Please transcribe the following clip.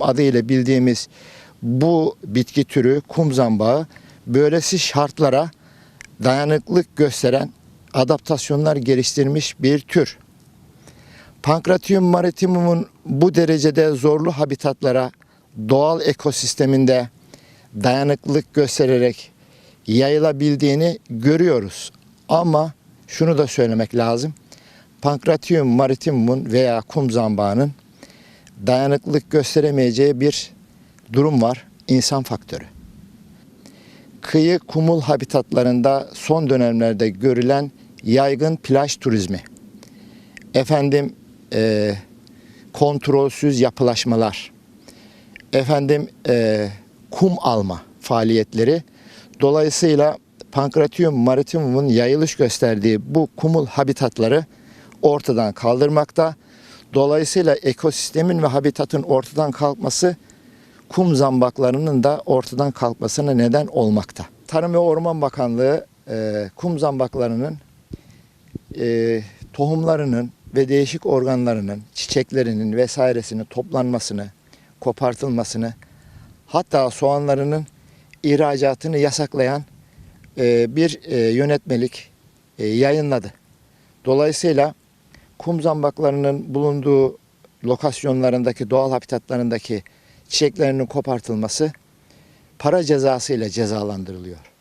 adıyla bildiğimiz bu bitki türü kum zambağı böylesi şartlara dayanıklık gösteren adaptasyonlar geliştirmiş bir tür. Pancratium maritimum'un bu derecede zorlu habitatlara doğal ekosisteminde dayanıklılık göstererek yayılabildiğini görüyoruz. Ama şunu da söylemek lazım. Pancratium maritimum'un veya kum zambağının dayanıklılık gösteremeyeceği bir durum var. İnsan faktörü. Kıyı kumul habitatlarında son dönemlerde görülen yaygın plaj turizmi. Efendim e, kontrolsüz yapılaşmalar. Efendim e, kum alma faaliyetleri. Dolayısıyla Pancratium maritimum'un yayılış gösterdiği bu kumul habitatları ortadan kaldırmakta. Dolayısıyla ekosistemin ve habitatın ortadan kalkması kum zambaklarının da ortadan kalkmasına neden olmakta. Tarım ve Orman Bakanlığı e, kum zambaklarının e, tohumlarının ve değişik organlarının, çiçeklerinin vesairesinin toplanmasını, kopartılmasını, hatta soğanlarının ihracatını yasaklayan e, bir e, yönetmelik e, yayınladı. Dolayısıyla kum zambaklarının bulunduğu lokasyonlarındaki, doğal habitatlarındaki çiçeklerinin kopartılması para cezası ile cezalandırılıyor.